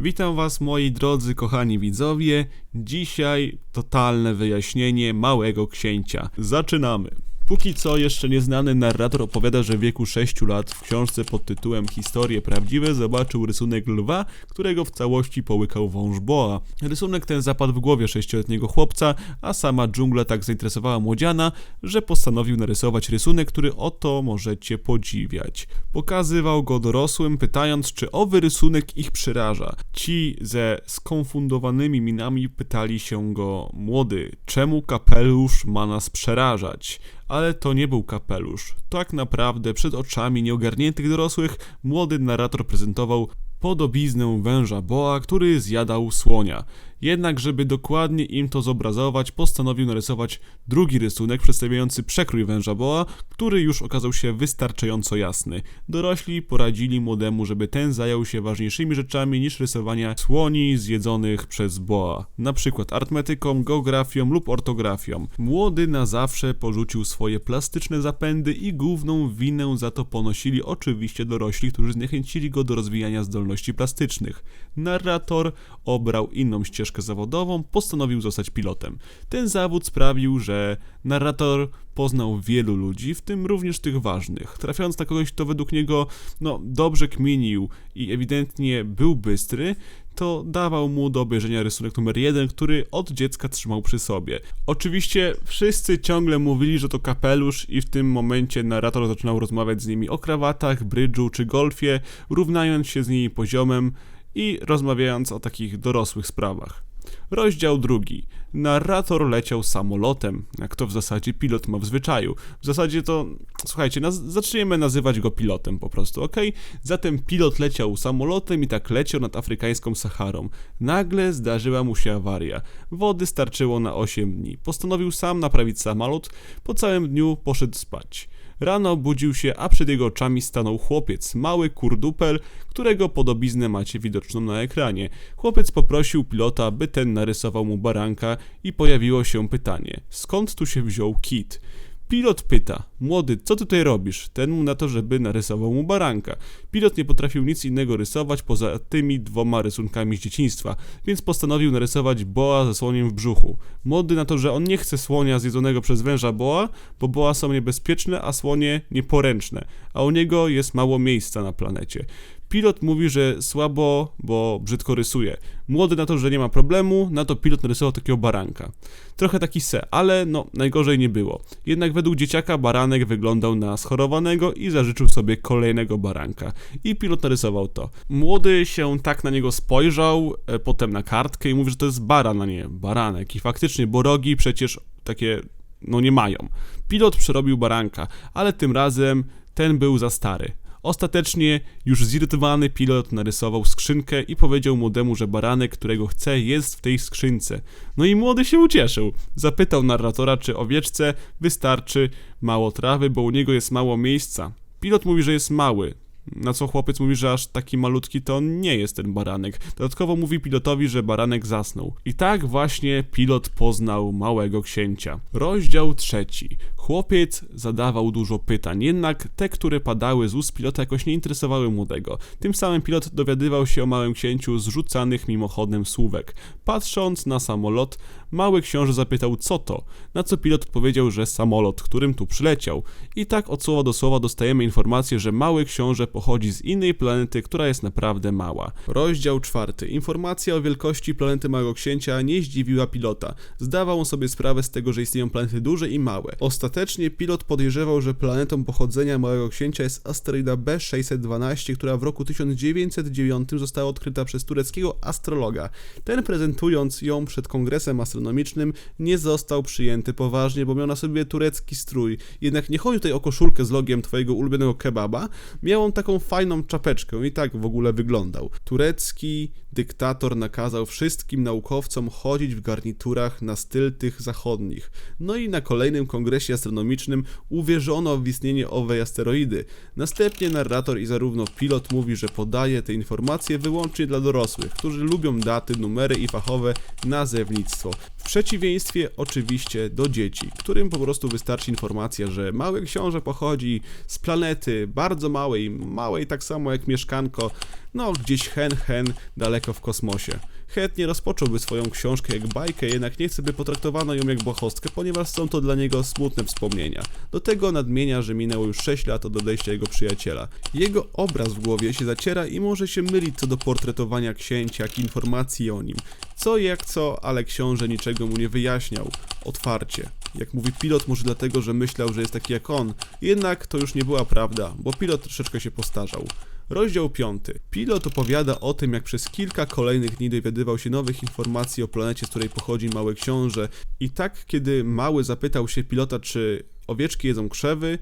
Witam Was moi drodzy kochani widzowie. Dzisiaj totalne wyjaśnienie Małego Księcia. Zaczynamy. Póki co jeszcze nieznany narrator opowiada, że w wieku 6 lat w książce pod tytułem Historie prawdziwe zobaczył rysunek lwa, którego w całości połykał wąż boa. Rysunek ten zapadł w głowie sześcioletniego chłopca, a sama dżungla tak zainteresowała młodziana, że postanowił narysować rysunek, który oto możecie podziwiać. Pokazywał go dorosłym, pytając, czy owy rysunek ich przeraża. Ci ze skonfundowanymi minami pytali się go, młody, czemu kapelusz ma nas przerażać? Ale to nie był kapelusz. Tak naprawdę przed oczami nieogarniętych dorosłych młody narrator prezentował podobiznę węża boa, który zjadał słonia. Jednak, żeby dokładnie im to zobrazować, postanowił narysować drugi rysunek przedstawiający przekrój węża boa, który już okazał się wystarczająco jasny. Dorośli poradzili młodemu, żeby ten zajął się ważniejszymi rzeczami niż rysowania słoni zjedzonych przez boa, na przykład arytmetyką, geografią lub ortografią. Młody na zawsze porzucił swoje plastyczne zapędy i główną winę za to ponosili oczywiście dorośli, którzy zniechęcili go do rozwijania zdolności plastycznych. Narrator obrał inną ścieżkę zawodową, postanowił zostać pilotem. Ten zawód sprawił, że narrator poznał wielu ludzi, w tym również tych ważnych. Trafiając na kogoś, kto według niego no, dobrze kminił i ewidentnie był bystry, to dawał mu do obejrzenia rysunek numer jeden, który od dziecka trzymał przy sobie. Oczywiście wszyscy ciągle mówili, że to kapelusz i w tym momencie narrator zaczynał rozmawiać z nimi o krawatach, brydżu czy golfie, równając się z nimi poziomem i rozmawiając o takich dorosłych sprawach. Rozdział drugi. Narrator leciał samolotem, jak to w zasadzie pilot ma w zwyczaju. W zasadzie to, słuchajcie, naz zaczniemy nazywać go pilotem po prostu, ok? Zatem pilot leciał samolotem i tak leciał nad afrykańską Saharą. Nagle zdarzyła mu się awaria. Wody starczyło na 8 dni. Postanowił sam naprawić samolot. Po całym dniu poszedł spać. Rano obudził się, a przed jego oczami stanął chłopiec, mały kurdupel, którego podobiznę macie widoczną na ekranie. Chłopiec poprosił pilota, by ten narysował mu baranka i pojawiło się pytanie, skąd tu się wziął kit? Pilot pyta, młody, co ty tutaj robisz? Ten mu na to, żeby narysował mu baranka. Pilot nie potrafił nic innego rysować poza tymi dwoma rysunkami z dzieciństwa, więc postanowił narysować boa ze słoniem w brzuchu. Młody na to, że on nie chce słonia zjedzonego przez węża boa, bo boa są niebezpieczne, a słonie nieporęczne, a u niego jest mało miejsca na planecie. Pilot mówi, że słabo, bo brzydko rysuje. Młody na to, że nie ma problemu, na to pilot narysował takiego baranka. Trochę taki se, ale no, najgorzej nie było. Jednak według dzieciaka baranek wyglądał na schorowanego i zażyczył sobie kolejnego baranka. I pilot narysował to. Młody się tak na niego spojrzał, e, potem na kartkę i mówi, że to jest baran, a nie baranek. I faktycznie, bo rogi przecież takie, no nie mają. Pilot przerobił baranka, ale tym razem ten był za stary. Ostatecznie już zirytowany pilot narysował skrzynkę i powiedział młodemu, że baranek, którego chce, jest w tej skrzynce. No i młody się ucieszył. Zapytał narratora, czy owieczce wystarczy mało trawy, bo u niego jest mało miejsca. Pilot mówi, że jest mały. Na co chłopiec mówi, że aż taki malutki to nie jest ten baranek. Dodatkowo mówi pilotowi, że baranek zasnął. I tak właśnie pilot poznał małego księcia. Rozdział trzeci. Chłopiec zadawał dużo pytań, jednak te, które padały z ust pilota jakoś nie interesowały młodego. Tym samym pilot dowiadywał się o małym księciu z rzucanych mimochodem słówek. Patrząc na samolot, mały książę zapytał co to, na co pilot odpowiedział, że samolot, którym tu przyleciał. I tak od słowa do słowa dostajemy informację, że mały książę pochodzi z innej planety, która jest naprawdę mała. Rozdział czwarty. Informacja o wielkości planety Małego Księcia nie zdziwiła pilota. Zdawał on sobie sprawę z tego, że istnieją planety duże i małe. Ostatecznie pilot podejrzewał, że planetą pochodzenia Małego Księcia jest asteroida B612, która w roku 1909 została odkryta przez tureckiego astrologa. Ten prezentując ją przed kongresem astronomicznym nie został przyjęty poważnie, bo miał na sobie turecki strój. Jednak nie chodzi tutaj o koszulkę z logiem twojego ulubionego kebaba, miał on taką fajną czapeczkę i tak w ogóle wyglądał. Turecki dyktator nakazał wszystkim naukowcom chodzić w garniturach na styl tych zachodnich. No i na kolejnym kongresie astronomicznym uwierzono w istnienie owej asteroidy. Następnie narrator i zarówno pilot mówi, że podaje te informacje wyłącznie dla dorosłych, którzy lubią daty, numery i fachowe nazewnictwo. przeciwieństwie oczywiście do dzieci, którym po prostu wystarczy informacja, że mały książę pochodzi z planety bardzo małej, małej tak samo jak mieszkanko, no gdzieś hen hen daleko w kosmosie. Chętnie rozpocząłby swoją książkę jak bajkę, jednak nie chce, by potraktowano ją jak bohostkę, ponieważ są to dla niego smutne wspomnienia. Do tego nadmienia, że minęło już 6 lat od odejścia jego przyjaciela. Jego obraz w głowie się zaciera i może się mylić co do portretowania księcia, jak informacji o nim. Co jak co, ale książę niczego mu nie wyjaśniał. Otwarcie. Jak mówi pilot, może dlatego, że myślał, że jest taki jak on. Jednak to już nie była prawda, bo pilot troszeczkę się postarzał. Rozdział 5. Pilot opowiada o tym, jak przez kilka kolejnych dni dowiadywał się nowych informacji o planecie, z której pochodzi Mały Książę. I tak, kiedy Mały zapytał się pilota, czy owieczki jedzą krzewy,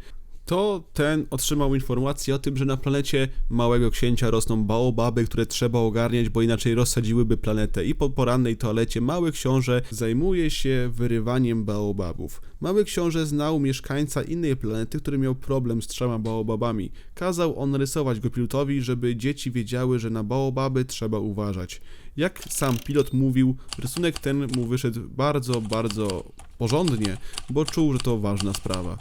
to ten otrzymał informację o tym, że na planecie Małego Księcia rosną baobaby, które trzeba ogarniać, bo inaczej rozsadziłyby planetę. I po porannej toalecie Mały Książę zajmuje się wyrywaniem baobabów. Mały Książę znał mieszkańca innej planety, który miał problem z trzema baobabami. Kazał on rysować go pilotowi, żeby dzieci wiedziały, że na baobaby trzeba uważać. Jak sam pilot mówił, rysunek ten mu wyszedł bardzo, bardzo porządnie, bo czuł, że to ważna sprawa.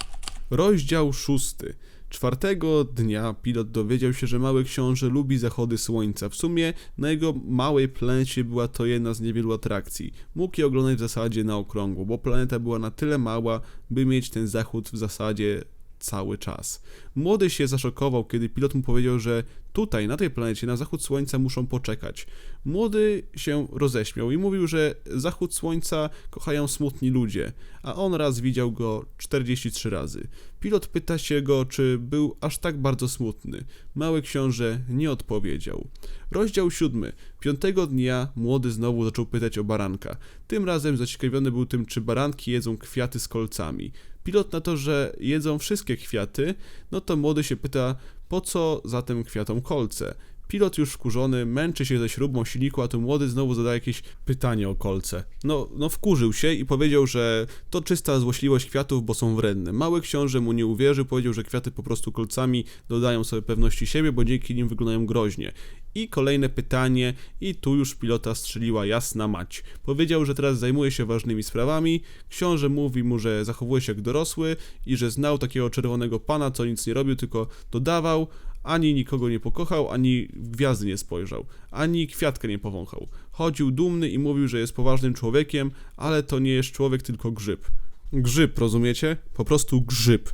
Rozdział szósty. Czwartego dnia pilot dowiedział się, że mały książę lubi zachody słońca. W sumie na jego małej planecie była to jedna z niewielu atrakcji. Mógł je oglądać w zasadzie na okrągło, bo planeta była na tyle mała, by mieć ten zachód w zasadzie cały czas. Młody się zaszokował, kiedy pilot mu powiedział, że tutaj, na tej planecie, na zachód słońca muszą poczekać. Młody się roześmiał i mówił, że zachód słońca kochają smutni ludzie, a on raz widział go 43 razy. Pilot pyta się go, czy był aż tak bardzo smutny. Mały książę nie odpowiedział. Rozdział siódmy. Piątego dnia młody znowu zaczął pytać o baranka. Tym razem zaciekawiony był tym, czy baranki jedzą kwiaty z kolcami. Pilot na to, że jedzą wszystkie kwiaty, no to młody się pyta, po co zatem kwiatom kolce? Pilot już wkurzony, męczy się ze śrubą silniku, a tu młody znowu zadaje jakieś pytanie o kolce. No, no wkurzył się i powiedział, że to czysta złośliwość kwiatów, bo są wredne. Mały książę mu nie uwierzył, powiedział, że kwiaty po prostu kolcami dodają sobie pewności siebie, bo dzięki nim wyglądają groźnie. I kolejne pytanie, i tu już pilota strzeliła jasna mać. Powiedział, że teraz zajmuje się ważnymi sprawami. Książę mówi mu, że zachowuje się jak dorosły i że znał takiego czerwonego pana, co nic nie robił, tylko dodawał, ani nikogo nie pokochał, ani gwiazdy nie spojrzał, ani kwiatkę nie powąchał. Chodził dumny i mówił, że jest poważnym człowiekiem, ale to nie jest człowiek, tylko grzyb. Grzyb, rozumiecie? Po prostu grzyb.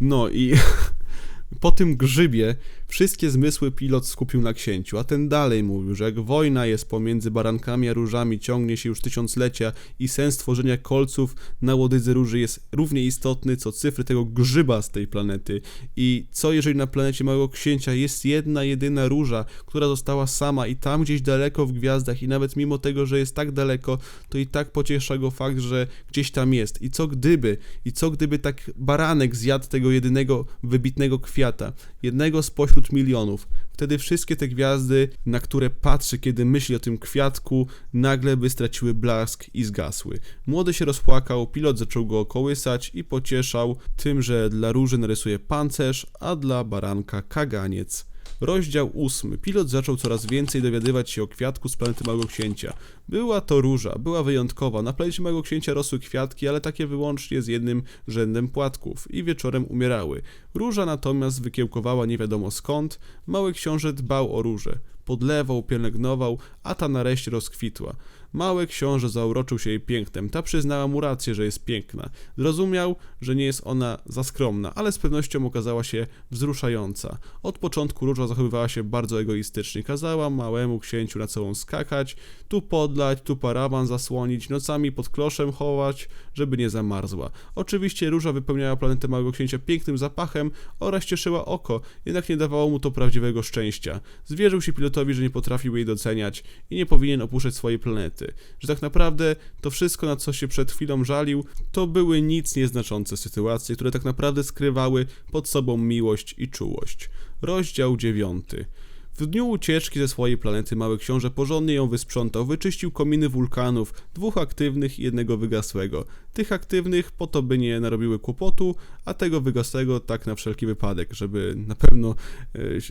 No i po tym grzybie wszystkie zmysły pilot skupił na księciu, a ten dalej mówił, że jak wojna jest pomiędzy barankami a różami, ciągnie się już tysiąclecia i sens tworzenia kolców na łodydze róży jest równie istotny, co cyfry tego grzyba z tej planety. I co jeżeli na planecie Małego Księcia jest jedna, jedyna róża, która została sama i tam gdzieś daleko w gwiazdach i nawet mimo tego, że jest tak daleko, to i tak pociesza go fakt, że gdzieś tam jest. I co gdyby, i co gdyby tak baranek zjadł tego jedynego wybitnego kwiata, jednego spośród milionów. Wtedy wszystkie te gwiazdy, na które patrzy, kiedy myśli o tym kwiatku, nagle by straciły blask i zgasły. Młody się rozpłakał, pilot zaczął go kołysać i pocieszał tym, że dla róży narysuje pancerz, a dla baranka kaganiec. Rozdział 8. Pilot zaczął coraz więcej dowiadywać się o kwiatku z planety Małego Księcia. Była to róża, była wyjątkowa. Na planecie Małego Księcia rosły kwiatki, ale takie wyłącznie z jednym rzędem płatków i wieczorem umierały. Róża natomiast wykiełkowała nie wiadomo skąd. Mały książę dbał o różę. Podlewał, pielęgnował, a ta nareszcie rozkwitła. Mały książę zauroczył się jej pięknem. Ta przyznała mu rację, że jest piękna. Zrozumiał, że nie jest ona za skromna, ale z pewnością okazała się wzruszająca. Od początku róża zachowywała się bardzo egoistycznie. Kazała małemu księciu na całą skakać, tu podlać, tu parawan zasłonić, nocami pod kloszem chować, żeby nie zamarzła. Oczywiście róża wypełniała planetę małego księcia pięknym zapachem oraz cieszyła oko, jednak nie dawało mu to prawdziwego szczęścia. Zwierzył się pilotowi, że nie potrafił jej doceniać i nie powinien opuszczać swojej planety. Że tak naprawdę to wszystko, na co się przed chwilą żalił, to były nic nieznaczące sytuacje, które tak naprawdę skrywały pod sobą miłość i czułość. Rozdział dziewiąty. W dniu ucieczki ze swojej planety Mały Książę porządnie ją wysprzątał, wyczyścił kominy wulkanów, dwóch aktywnych i jednego wygasłego. Tych aktywnych po to, by nie narobiły kłopotu, a tego wygasłego tak na wszelki wypadek, żeby na pewno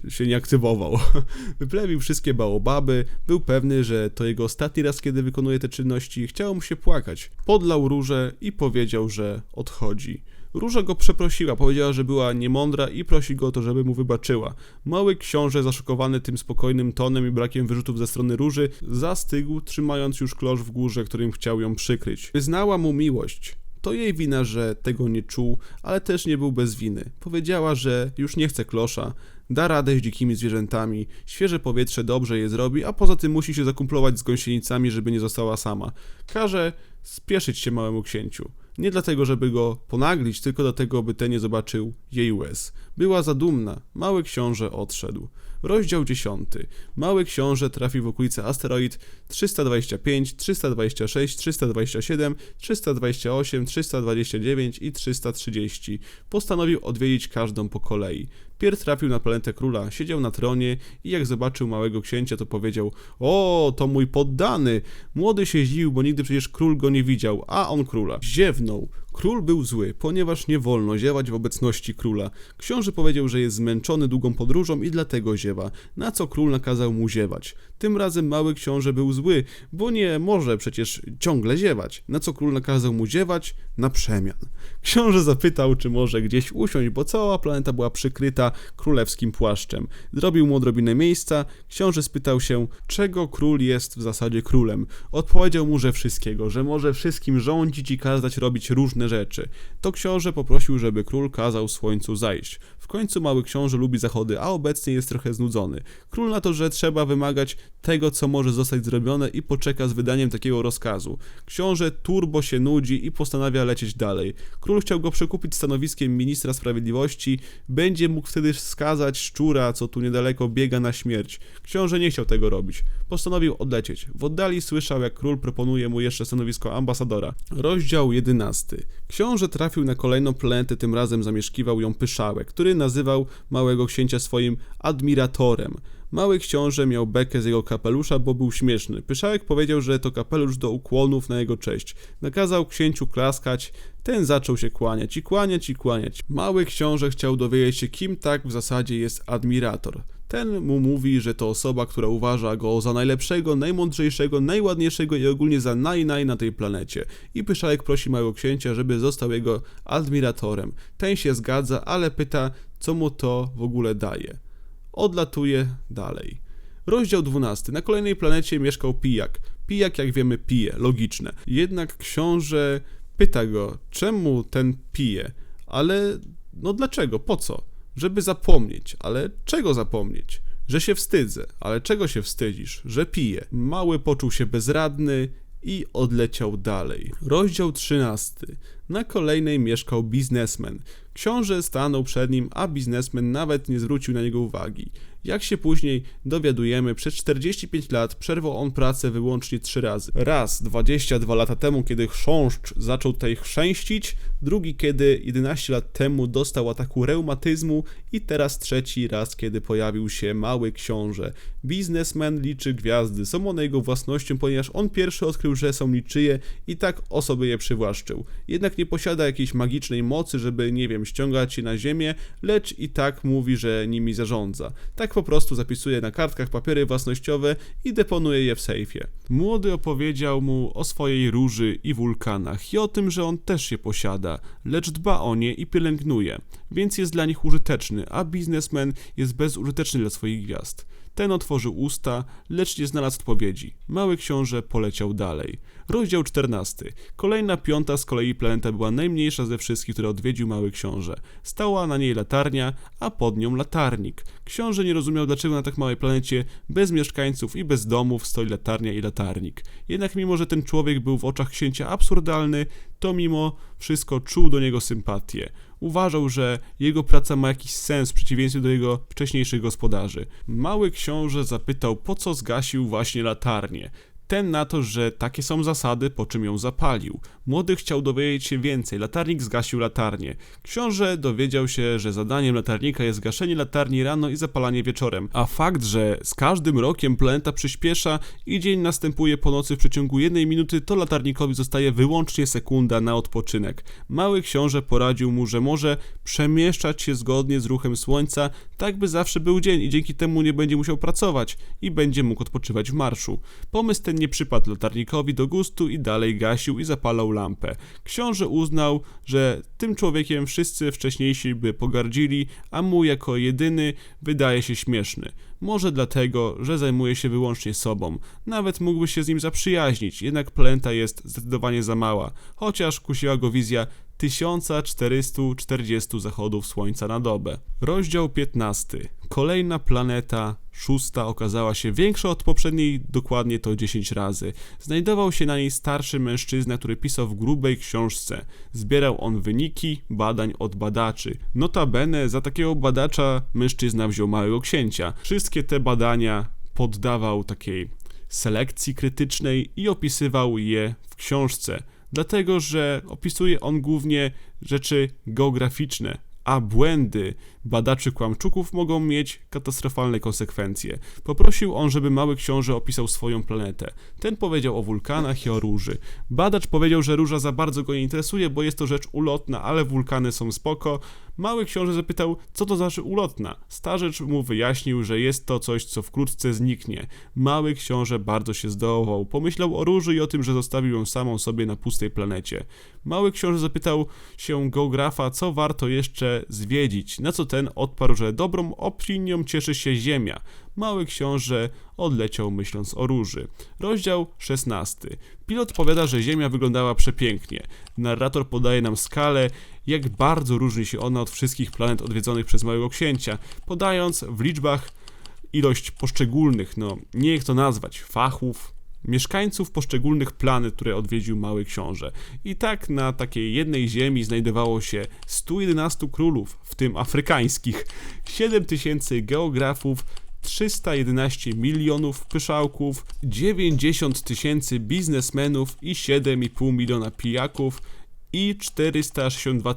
e, się nie aktywował. Wyplewił wszystkie baobaby, był pewny, że to jego ostatni raz, kiedy wykonuje te czynności, chciało mu się płakać. Podlał różę i powiedział, że odchodzi. Róża go przeprosiła, powiedziała, że była niemądra i prosi go o to, żeby mu wybaczyła. Mały książę, zaszokowany tym spokojnym tonem i brakiem wyrzutów ze strony Róży, zastygł, trzymając już klosz w górze, którym chciał ją przykryć. Wyznała mu miłość. To jej wina, że tego nie czuł, ale też nie był bez winy. Powiedziała, że już nie chce klosza, da radę z dzikimi zwierzętami, świeże powietrze dobrze je zrobi, a poza tym musi się zakumplować z gąsienicami, żeby nie została sama. Każe spieszyć się małemu księciu. Nie dlatego, żeby go ponaglić, tylko dlatego, by ten nie zobaczył jej łez. Była zadumna. Mały książę odszedł. Rozdział 10. Mały książę trafił w okolice asteroid 325, 326, 327, 328, 329 i 330. Postanowił odwiedzić każdą po kolei. Pierw trafił na planetę króla, siedział na tronie i jak zobaczył małego księcia, to powiedział: O, to mój poddany! Młody się zdziwił, bo nigdy przecież król go nie widział, a on króla. Ziewnął. Król był zły, ponieważ nie wolno ziewać w obecności króla. Książę powiedział, że jest zmęczony długą podróżą i dlatego ziewa, na co król nakazał mu ziewać. Tym razem mały książę był zły, bo nie może przecież ciągle ziewać, na co król nakazał mu ziewać na przemian. Książę zapytał, czy może gdzieś usiąść, bo cała planeta była przykryta królewskim płaszczem. Zrobił mu odrobinę miejsca, książę spytał się, czego król jest w zasadzie królem. Odpowiedział mu, że wszystkiego, że może wszystkim rządzić i kazać robić różne rzeczy. To książę poprosił, żeby król kazał słońcu zajść. W końcu mały książę lubi zachody, a obecnie jest trochę znudzony. Król na to, że trzeba wymagać tego, co może zostać zrobione i poczeka z wydaniem takiego rozkazu. Książę turbo się nudzi i postanawia lecieć dalej. Król chciał go przekupić stanowiskiem ministra sprawiedliwości, będzie mógł wtedy skazać szczura, co tu niedaleko biega na śmierć. Książę nie chciał tego robić. Postanowił odlecieć. W oddali słyszał, jak król proponuje mu jeszcze stanowisko ambasadora. Rozdział 11. Książę trafił na kolejną planetę, tym razem zamieszkiwał ją Pyszałek, który nazywał małego księcia swoim admiratorem. Mały książę miał bekę z jego kapelusza, bo był śmieszny. Pyszałek powiedział, że to kapelusz do ukłonów na jego cześć. Nakazał księciu klaskać, ten zaczął się kłaniać i kłaniać i kłaniać. Mały książę chciał dowiedzieć się, kim tak w zasadzie jest admirator. Ten mu mówi, że to osoba, która uważa go za najlepszego, najmądrzejszego, najładniejszego i ogólnie za naj-naj na tej planecie. I Pyszałek prosi małego księcia, żeby został jego admiratorem. Ten się zgadza, ale pyta, co mu to w ogóle daje. Odlatuje dalej. Rozdział 12. Na kolejnej planecie mieszkał pijak. Pijak, jak wiemy, pije, logiczne. Jednak książę pyta go, czemu ten pije, ale no dlaczego, po co? Żeby zapomnieć, ale czego zapomnieć? Że się wstydzę, ale czego się wstydzisz? Że piję. Mały poczuł się bezradny i odleciał dalej. Rozdział 13. Na kolejnej mieszkał biznesmen. Książę stanął przed nim, a biznesmen nawet nie zwrócił na niego uwagi. Jak się później dowiadujemy, przez 45 lat przerwał on pracę wyłącznie trzy razy. Raz 22 lata temu, kiedy chrząszcz zaczął tutaj chrzęścić, drugi kiedy 11 lat temu dostał ataku reumatyzmu i teraz trzeci raz, kiedy pojawił się mały książę. Biznesmen liczy gwiazdy, są one jego własnością, ponieważ on pierwszy odkrył, że są niczyje i tak o sobie je przywłaszczył. Jednak nie posiada jakiejś magicznej mocy, żeby, nie wiem, ściągać je na ziemię, lecz i tak mówi, że nimi zarządza. Tak po prostu zapisuje na kartkach papiery własnościowe i deponuje je w sejfie. Młody opowiedział mu o swojej róży i wulkanach i o tym, że on też je posiada, lecz dba o nie i pielęgnuje, więc jest dla nich użyteczny, a biznesmen jest bezużyteczny dla swoich gwiazd. Ten otworzył usta, lecz nie znalazł odpowiedzi. Mały książę poleciał dalej. Rozdział 14. Kolejna piąta z kolei planeta była najmniejsza ze wszystkich, które odwiedził mały książę. Stała na niej latarnia, a pod nią latarnik. Książę nie rozumiał, dlaczego na tak małej planecie, bez mieszkańców i bez domów, stoi latarnia i latarnik. Jednak mimo, że ten człowiek był w oczach księcia absurdalny, to mimo wszystko czuł do niego sympatię. Uważał, że jego praca ma jakiś sens w przeciwieństwie do jego wcześniejszych gospodarzy. Mały książę zapytał, po co zgasił właśnie latarnię. Ten na to, że takie są zasady, po czym ją zapalił. Młody chciał dowiedzieć się więcej, latarnik zgasił latarnię. Książę dowiedział się, że zadaniem latarnika jest gaszenie latarni rano i zapalanie wieczorem, a fakt, że z każdym rokiem planeta przyspiesza i dzień następuje po nocy w przeciągu jednej minuty, to latarnikowi zostaje wyłącznie sekunda na odpoczynek. Mały książę poradził mu, że może przemieszczać się zgodnie z ruchem słońca, tak by zawsze był dzień i dzięki temu nie będzie musiał pracować i będzie mógł odpoczywać w marszu. Pomysł ten nie przypadł latarnikowi do gustu i dalej gasił i zapalał lampę. Książę uznał, że tym człowiekiem wszyscy wcześniejsi by pogardzili, a mu jako jedyny wydaje się śmieszny. Może dlatego, że zajmuje się wyłącznie sobą. Nawet mógłby się z nim zaprzyjaźnić, jednak planeta jest zdecydowanie za mała, chociaż kusiła go wizja 1440 zachodów słońca na dobę. Rozdział 15. Kolejna planeta, szósta, okazała się większa od poprzedniej dokładnie to 10 razy. Znajdował się na niej starszy mężczyzna, który pisał w grubej książce. Zbierał on wyniki badań od badaczy. Notabene za takiego badacza mężczyzna wziął małego księcia. Wszystkie te badania poddawał takiej selekcji krytycznej i opisywał je w książce dlatego że opisuje on głównie rzeczy geograficzne, a błędy badaczy kłamczuków mogą mieć katastrofalne konsekwencje. Poprosił on, żeby mały książę opisał swoją planetę. Ten powiedział o wulkanach i o róży. Badacz powiedział, że róża za bardzo go nie interesuje, bo jest to rzecz ulotna, ale wulkany są spoko. Mały książę zapytał, co to znaczy ulotna. Starzecz mu wyjaśnił, że jest to coś, co wkrótce zniknie. Mały książę bardzo się zdołował. Pomyślał o róży i o tym, że zostawił ją samą sobie na pustej planecie. Mały książę zapytał się geografa, co warto jeszcze zwiedzić, na co ten odparł, że dobrą opinią cieszy się Ziemia. Mały książę odleciał myśląc o róży. Rozdział 16. Pilot powiada, że Ziemia wyglądała przepięknie. Narrator podaje nam skalę, jak bardzo różni się ona od wszystkich planet odwiedzonych przez Małego Księcia, podając w liczbach ilość poszczególnych, no nie jak to nazwać, fachów, mieszkańców poszczególnych planet, które odwiedził Mały Książę. I tak na takiej jednej ziemi znajdowało się 111 królów, w tym afrykańskich, 7000 geografów, 311 milionów pyszałków, 90 tysięcy biznesmenów i 7,5 miliona pijaków i 462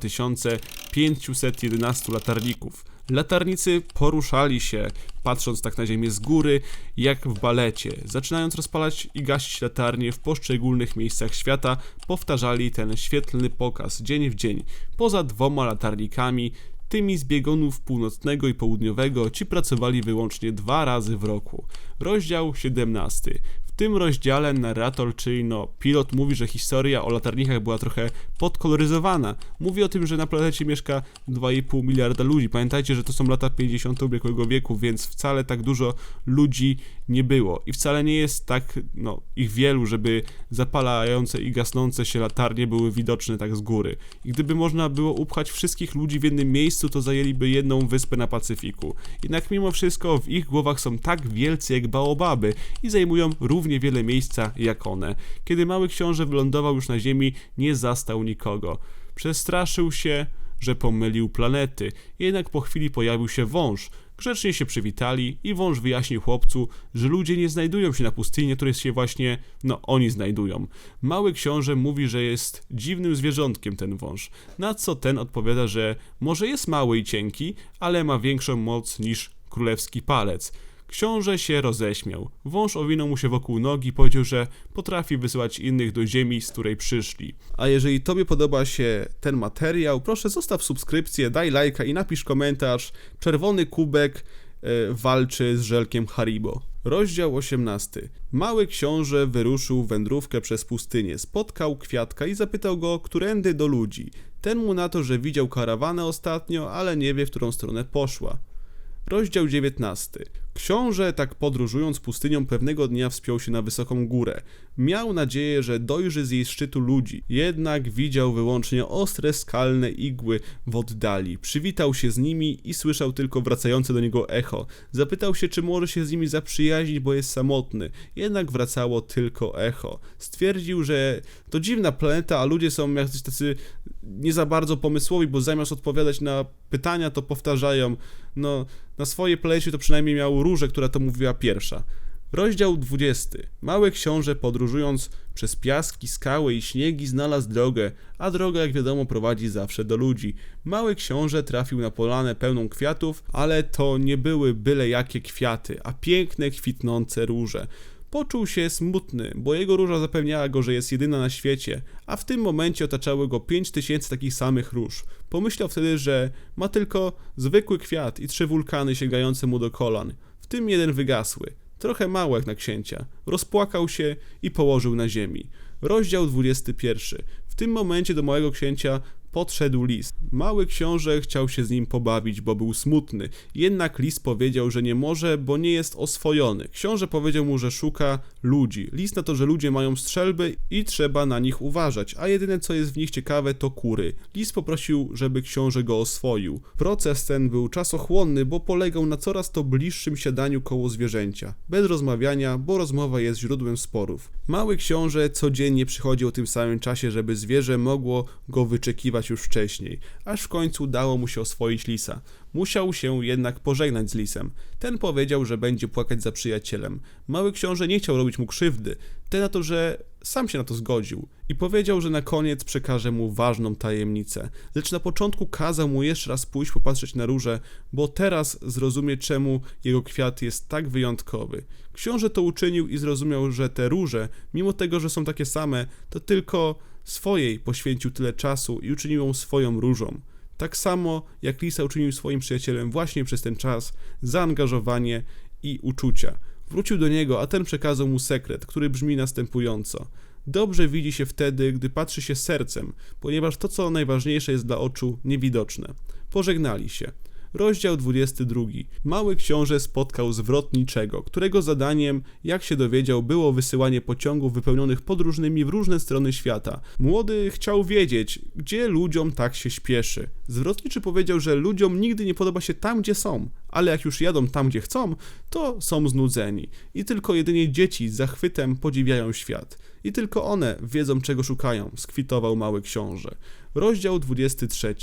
511 latarników. Latarnicy poruszali się, patrząc tak na ziemię z góry, jak w balecie. Zaczynając rozpalać i gasić latarnie w poszczególnych miejscach świata, powtarzali ten świetlny pokaz dzień w dzień. Poza dwoma latarnikami, tymi z biegunów północnego i południowego, ci pracowali wyłącznie dwa razy w roku. Rozdział 17. Tym rozdziale narrator, czyli no pilot mówi, że historia o latarnikach była trochę podkoloryzowana. Mówi o tym, że na planecie mieszka 2,5 miliarda ludzi. Pamiętajcie, że to są lata 50. ubiegłego wieku, więc wcale tak dużo ludzi nie było. I wcale nie jest tak, no, ich wielu, żeby zapalające i gasnące się latarnie były widoczne tak z góry. I gdyby można było upchać wszystkich ludzi w jednym miejscu, to zajęliby jedną wyspę na Pacyfiku. Jednak mimo wszystko w ich głowach są tak wielcy jak baobaby i zajmują równie wiele miejsca jak one. Kiedy mały książę wylądował już na ziemi, nie zastał nikogo. Przestraszył się, że pomylił planety, jednak po chwili pojawił się wąż. Grzecznie się przywitali i wąż wyjaśnił chłopcu, że ludzie nie znajdują się na pustyni, której się właśnie, no, oni znajdują. Mały książę mówi, że jest dziwnym zwierzątkiem ten wąż, na co ten odpowiada, że może jest mały i cienki, ale ma większą moc niż królewski palec. Książę się roześmiał. Wąż owinął mu się wokół nogi i powiedział, że potrafi wysyłać innych do ziemi, z której przyszli. A jeżeli tobie podoba się ten materiał, proszę zostaw subskrypcję, daj lajka i napisz komentarz. Czerwony kubek e, walczy z żelkiem Haribo. Rozdział 18. Mały książę wyruszył wędrówkę przez pustynię, spotkał kwiatka i zapytał go, którędy do ludzi. Ten mu na to, że widział karawanę ostatnio, ale nie wie, w którą stronę poszła. Rozdział 19. Książę, tak podróżując pustynią, pewnego dnia wspiął się na wysoką górę. Miał nadzieję, że dojrzy z jej szczytu ludzi, jednak widział wyłącznie ostre skalne igły w oddali. Przywitał się z nimi i słyszał tylko wracające do niego echo. Zapytał się, czy może się z nimi zaprzyjaźnić, bo jest samotny. Jednak wracało tylko echo. Stwierdził, że to dziwna planeta, a ludzie są jacyś tacy nie za bardzo pomysłowi, bo zamiast odpowiadać na pytania, to powtarzają. No, na swojej planecie to przynajmniej miał różę, która to mówiła pierwsza. Rozdział 20. Mały książę podróżując przez piaski, skały i śniegi znalazł drogę, a droga jak wiadomo prowadzi zawsze do ludzi. Mały książę trafił na polanę pełną kwiatów, ale to nie były byle jakie kwiaty, a piękne kwitnące róże. Poczuł się smutny, bo jego róża zapewniała go, że jest jedyna na świecie, a w tym momencie otaczały go pięć tysięcy takich samych róż. Pomyślał wtedy, że ma tylko zwykły kwiat i trzy wulkany sięgające mu do kolan, w tym jeden wygasły, trochę mały jak na księcia. Rozpłakał się i położył na ziemi. Rozdział 21. W tym momencie do małego księcia podszedł lis. Mały książę chciał się z nim pobawić, bo był smutny. Jednak lis powiedział, że nie może, bo nie jest oswojony. Książę powiedział mu, że szuka ludzi. Lis na to, że ludzie mają strzelby i trzeba na nich uważać, a jedyne co jest w nich ciekawe to kury. Lis poprosił, żeby książę go oswoił. Proces ten był czasochłonny, bo polegał na coraz to bliższym siadaniu koło zwierzęcia. Bez rozmawiania, bo rozmowa jest źródłem sporów. Mały książę codziennie przychodził o tym samym czasie, żeby zwierzę mogło go wyczekiwać już wcześniej, aż w końcu udało mu się oswoić lisa. Musiał się jednak pożegnać z lisem. Ten powiedział, że będzie płakać za przyjacielem. Mały książę nie chciał robić mu krzywdy, ten na to, że sam się na to zgodził i powiedział, że na koniec przekaże mu ważną tajemnicę. Lecz na początku kazał mu jeszcze raz pójść popatrzeć na róże, bo teraz zrozumie, czemu jego kwiat jest tak wyjątkowy. Książę to uczynił i zrozumiał, że te róże, mimo tego, że są takie same, to tylko swojej poświęcił tyle czasu i uczynił ją swoją różą. Tak samo jak Lisa uczynił swoim przyjacielem właśnie przez ten czas zaangażowanie i uczucia. Wrócił do niego, a ten przekazał mu sekret, który brzmi następująco. Dobrze widzi się wtedy, gdy patrzy się sercem, ponieważ to, co najważniejsze, jest dla oczu niewidoczne. Pożegnali się. Rozdział 22. Mały książę spotkał zwrotniczego, którego zadaniem, jak się dowiedział, było wysyłanie pociągów wypełnionych podróżnymi w różne strony świata. Młody chciał wiedzieć, gdzie ludziom tak się śpieszy. Zwrotniczy powiedział, że ludziom nigdy nie podoba się tam, gdzie są, ale jak już jadą tam, gdzie chcą, to są znudzeni. I tylko jedynie dzieci z zachwytem podziwiają świat. I tylko one wiedzą, czego szukają, skwitował mały książę. Rozdział 23.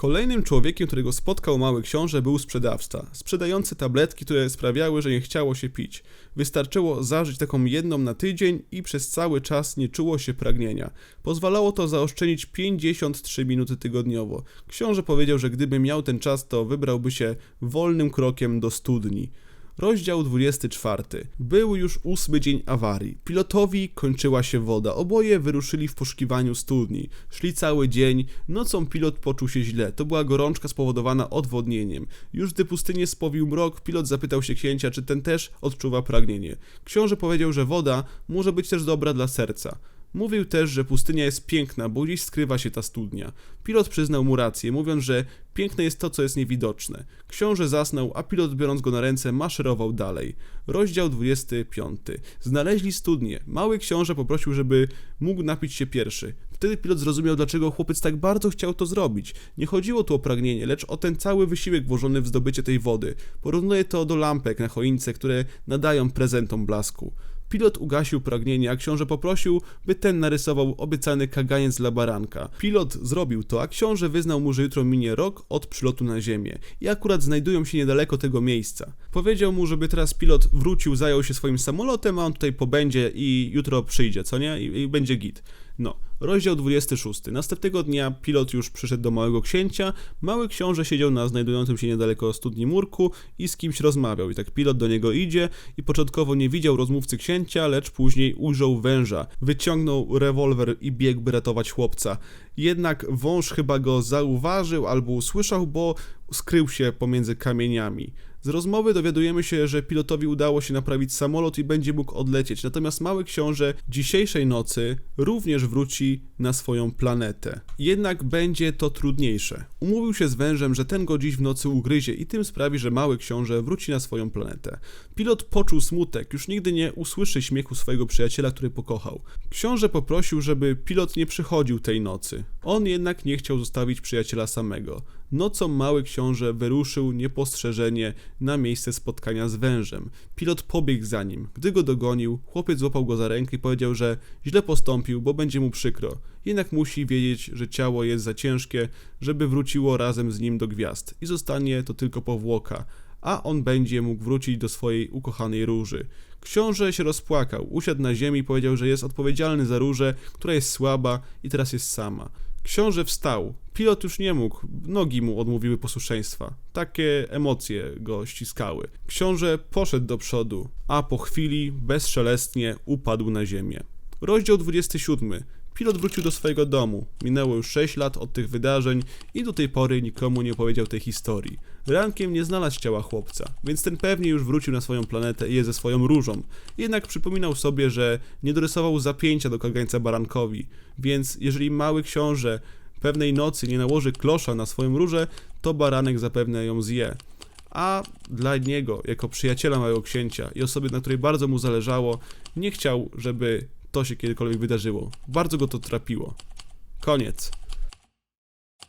Kolejnym człowiekiem, którego spotkał mały książę, był sprzedawca, sprzedający tabletki, które sprawiały, że nie chciało się pić. Wystarczyło zażyć taką jedną na tydzień i przez cały czas nie czuło się pragnienia. Pozwalało to zaoszczędzić 53 minuty tygodniowo. Książę powiedział, że gdyby miał ten czas, to wybrałby się wolnym krokiem do studni. Rozdział 24. Był już ósmy dzień awarii. Pilotowi kończyła się woda. Oboje wyruszyli w poszukiwaniu studni. Szli cały dzień. Nocą pilot poczuł się źle. To była gorączka spowodowana odwodnieniem. Już gdy pustynię spowił mrok, pilot zapytał się księcia, czy ten też odczuwa pragnienie. Książę powiedział, że woda może być też dobra dla serca. Mówił też, że pustynia jest piękna, bo gdzieś skrywa się ta studnia. Pilot przyznał mu rację, mówiąc, że piękne jest to, co jest niewidoczne. Książę zasnął, a pilot biorąc go na ręce maszerował dalej. Rozdział 25. Znaleźli studnię. Mały książę poprosił, żeby mógł napić się pierwszy. Wtedy pilot zrozumiał, dlaczego chłopiec tak bardzo chciał to zrobić. Nie chodziło tu o pragnienie, lecz o ten cały wysiłek włożony w zdobycie tej wody. Porównuję to do lampek na choince, które nadają prezentom blasku. Pilot ugasił pragnienie, a książę poprosił, by ten narysował obiecany kaganiec dla baranka. Pilot zrobił to, a książę wyznał mu, że jutro minie rok od przylotu na ziemię i akurat znajdują się niedaleko tego miejsca. Powiedział mu, żeby teraz pilot wrócił, zajął się swoim samolotem, a on tutaj pobędzie i jutro przyjdzie, co nie? I, i będzie git. No, rozdział 26. Następnego dnia pilot już przyszedł do małego księcia. Mały książę siedział na znajdującym się niedaleko studni murku i z kimś rozmawiał. I tak pilot do niego idzie i początkowo nie widział rozmówcy księcia, lecz później ujrzał węża. Wyciągnął rewolwer i biegł, by ratować chłopca. Jednak wąż chyba go zauważył albo usłyszał, bo skrył się pomiędzy kamieniami. Z rozmowy dowiadujemy się, że pilotowi udało się naprawić samolot i będzie mógł odlecieć, natomiast mały książę dzisiejszej nocy również wróci na swoją planetę. Jednak będzie to trudniejsze. Umówił się z wężem, że ten go dziś w nocy ugryzie i tym sprawi, że mały książę wróci na swoją planetę. Pilot poczuł smutek, już nigdy nie usłyszy śmiechu swojego przyjaciela, który pokochał. Książę poprosił, żeby pilot nie przychodził tej nocy. On jednak nie chciał zostawić przyjaciela samego. Nocą mały książę wyruszył niepostrzeżenie na miejsce spotkania z wężem. Pilot pobiegł za nim. Gdy go dogonił, chłopiec złapał go za rękę i powiedział, że źle postąpił, bo będzie mu przykro. Jednak musi wiedzieć, że ciało jest za ciężkie, żeby wróciło razem z nim do gwiazd i zostanie to tylko powłoka, a on będzie mógł wrócić do swojej ukochanej róży. Książę się rozpłakał, usiadł na ziemi i powiedział, że jest odpowiedzialny za różę, która jest słaba i teraz jest sama. Książę wstał. Pilot już nie mógł, nogi mu odmówiły posłuszeństwa. Takie emocje go ściskały. Książę poszedł do przodu, a po chwili bezszelestnie upadł na ziemię. Rozdział 27. Pilot wrócił do swojego domu. Minęło już 6 lat od tych wydarzeń i do tej pory nikomu nie opowiedział tej historii. Rankiem nie znalazł ciała chłopca, więc ten pewnie już wrócił na swoją planetę i jest ze swoją różą. Jednak przypominał sobie, że nie dorysował zapięcia do kagańca barankowi, więc jeżeli mały książę pewnej nocy nie nałoży klosza na swoją różę, to baranek zapewne ją zje. A dla niego, jako przyjaciela małego księcia i osoby, na której bardzo mu zależało, nie chciał, żeby to się kiedykolwiek wydarzyło. Bardzo go to trapiło. Koniec.